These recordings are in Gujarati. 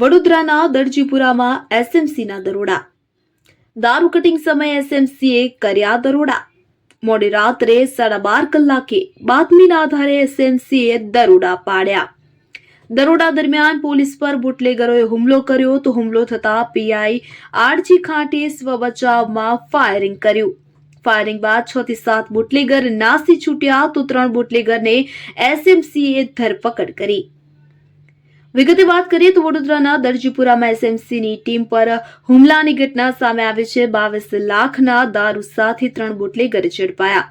વડોદરાના દરજીપુરામાં એસએમસીના દરોડા. દારૂ કટિંગ સમયે એસએમસીએ કર્યા દરોડા. મોડી રાત્રે સાડા બાર કલાકે બાતમીના આધારે એસએમસીએ દરોડા પાડ્યા. દરોડા દરમિયાન પોલીસ પર બુટલેગરોએ હુમલો કર્યો તો હુમલો થતા પીઆઈ આરજી ખાંટે સ્વ બચાવમાં ફાયરિંગ કર્યું. ફાયરિંગ બાદ છ થી સાત બુટલેગર નાસી છૂટ્યા તો ત્રણ બુટલેગરને એસએમસીએ ધરપકડ કરી. વિગતે વાત કરીએ તો વડોદરાના દરજીપુરામાં એસએમસીની ટીમ પર હુમલાની ઘટના સામે આવી છે. બાવીસ લાખના દારૂ સાથે ત્રણ બુટલેગર ઝડપાયા.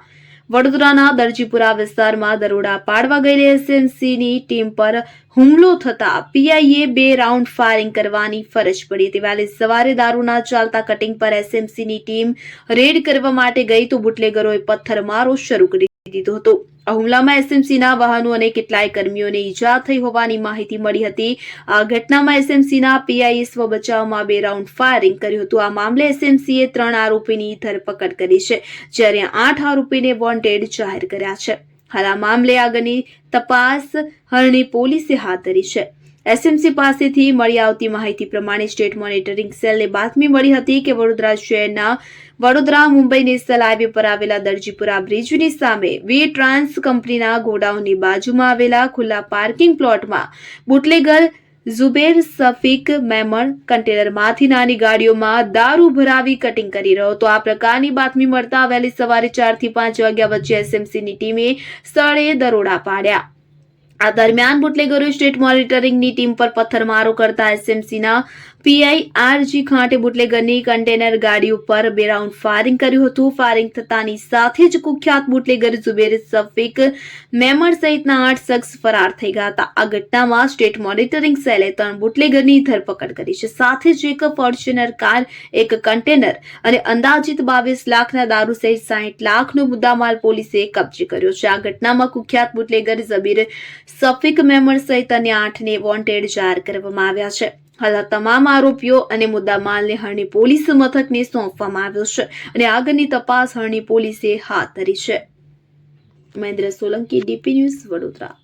વડોદરાના દરજીપુરા વિસ્તારમાં દરોડા પાડવા ગયેલી એસએમસીની ટીમ પર હુમલો થતા પીઆઈએ બે રાઉન્ડ ફાયરિંગ કરવાની ફરજ પડી. હતી વહેલી સવારે દારૂના ચાલતા કટિંગ પર એસએમસીની ટીમ રેડ કરવા માટે ગઈ તો બુટલેગરોએ પથ્થરમારો શરૂ કરી દીધો હતો. આ હુમલામાં એસએમસીના વાહનો અને કેટલાય કર્મીઓને ઈજા થઈ હોવાની માહિતી મળી હતી. આ ઘટનામાં એસએમસીના પીઆઈએ સ્વ બચાવમાં બે રાઉન્ડ ફાયરિંગ કર્યું હતું. આ મામલે એસએમસીએ ત્રણ આરોપીની ધરપકડ કરી છે, જ્યારે આઠ આરોપીને વોન્ટેડ જાહેર કર્યા છે. હાલ આ મામલે આગળની તપાસ હરણી પોલીસે હાથ ધરી છે. એસએમસી પાસેથી મળી આવતી માહિતી પ્રમાણે સ્ટેટ મોનિટરિંગ સેલને બાતમી મળી હતી કે વડોદરા શહેરના વડોદરા મુંબઈ નેશનલ હાઈવે પર આવેલા દરજીપુરા બ્રિજની સામે વી ટ્રાન્સ કંપનીના ગોડાઉનની બાજુમાં આવેલા ખુલ્લા પાર્કિંગ પ્લોટમાં બુટલેગર, ઝુબેર, સફીક, મેમણ કન્ટેનરમાંથી નાની ગાડીઓમાં દારૂ ભરાવી કટિંગ કરી રહ્યો હતો. આ પ્રકારની બાતમી મળતા વહેલી સવારે ચારથી પાંચ વાગ્યા વચ્ચે એસએમસીની ટીમે સ્થળે દરોડા પાડ્યા. આ દરમિયાન બુટલેગરો સ્ટેટ મોનિટરિંગની ટીમ પર પથ્થરમારો કરતા એસએમસીના પીઆઈ આરજી ખાંટે બુટલેગરની કન્ટેનર ગાડી ઉપર બે રાઉન્ડ ફાયરિંગ કર્યું હતું. ફાયરિંગ થતાની સાથે જ કુખ્યાત બુટલેગર ઝુબેર સફીક મેમણ સહિતના આઠ શખ્સ ફરાર થઈ ગયા હતા. આ ઘટનામાં સ્ટેટ મોનિટરિંગ સેલે ત્રણ બુટલેગરની ધરપકડ કરી છે. સાથે જ એક ફોર્ચ્યુનર કાર, એક કન્ટેનર અને અંદાજિત બાવીસ લાખના દારૂ સહિત સાહીઠ લાખનો મુદ્દામાલ પોલીસે કબજે કર્યો છે. આ ઘટનામાં કુખ્યાત બુટલેગર ઝબીર સફીક મેમર સહિત અન્ય આઠને વોન્ટેડ જાહેર કરવામાં આવ્યા છે. હાલ આ તમામ આરોપીઓ અને મુદ્દામાલને હરણી પોલીસ મથકને સોંપવામાં આવ્યો છે અને આગળની તપાસ હરણી પોલીસે હાથ ધરી છે. Mahendra Solanki, DP news Vadodara.